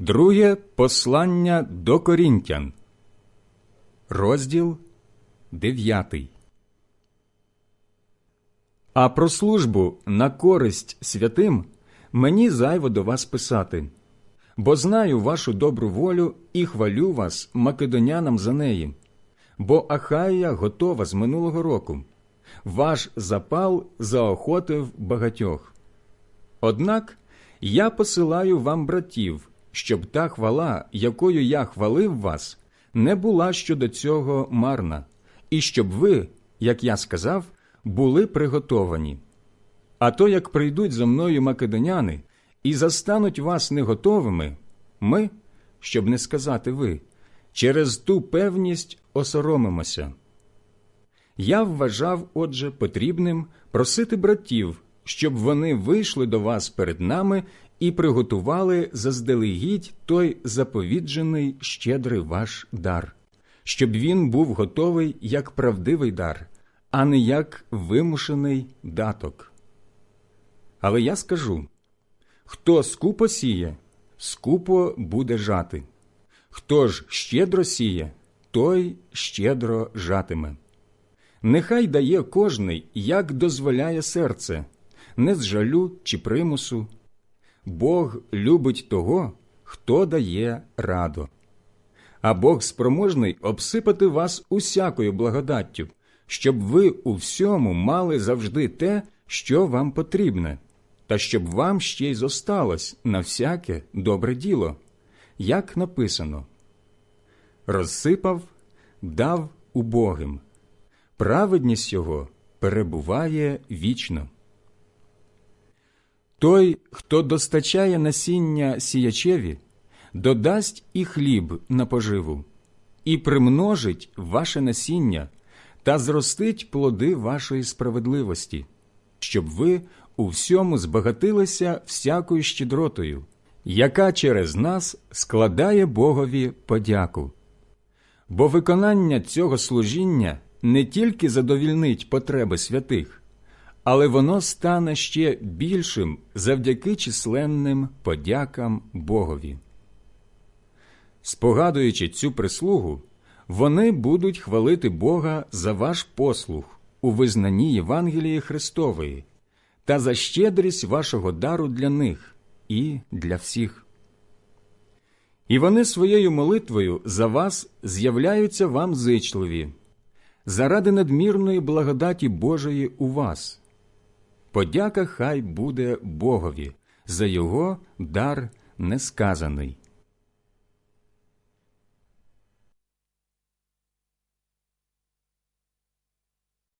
Друге послання до Корінтян, розділ 9. А про службу на користь святим мені зайво до вас писати, бо знаю вашу добру волю і хвалю вас македонянам за неї, бо Ахая готова з минулого року. Ваш запал заохотив багатьох. Однак я посилаю вам братів, щоб та хвала, якою я хвалив вас, не була щодо цього марна, і щоб ви, як я сказав, були приготовані. А то, як прийдуть за мною македоняни і застануть вас неготовими, ми, щоб не сказати ви, через ту певність осоромимося. Я вважав, отже, потрібним просити братів, щоб вони вийшли до вас перед нами і приготували заздалегідь той заповіджений щедрий ваш дар, щоб він був готовий як правдивий дар, а не як вимушений даток. Але я скажу хто скупо сіє, скупо буде жати, хто ж щедро сіє, той щедро жатиме. Нехай дає кожний, як дозволяє серце, не з жалю чи примусу. Бог любить того, хто дає радо. А Бог спроможний обсипати вас усякою благодаттю, щоб ви у всьому мали завжди те, що вам потрібне, та щоб вам ще й зосталось на всяке добре діло, як написано розсипав, дав убогим праведність його перебуває вічно. Той, хто достачає насіння сіячеві, додасть і хліб на поживу, і примножить ваше насіння та зростить плоди вашої справедливості, щоб ви у всьому збагатилися всякою щедротою, яка через нас складає Богові подяку. Бо виконання цього служіння не тільки задовільнить потреби святих, але воно стане ще більшим завдяки численним подякам Богові. Спогадуючи цю прислугу, вони будуть хвалити Бога за ваш послух у визнанні Євангелії Христової та за щедрість вашого дару для них і для всіх. І вони своєю молитвою за вас з'являються вам зичливі заради надмірної благодаті Божої у вас. Подяка хай буде Богові за його дар несказаний.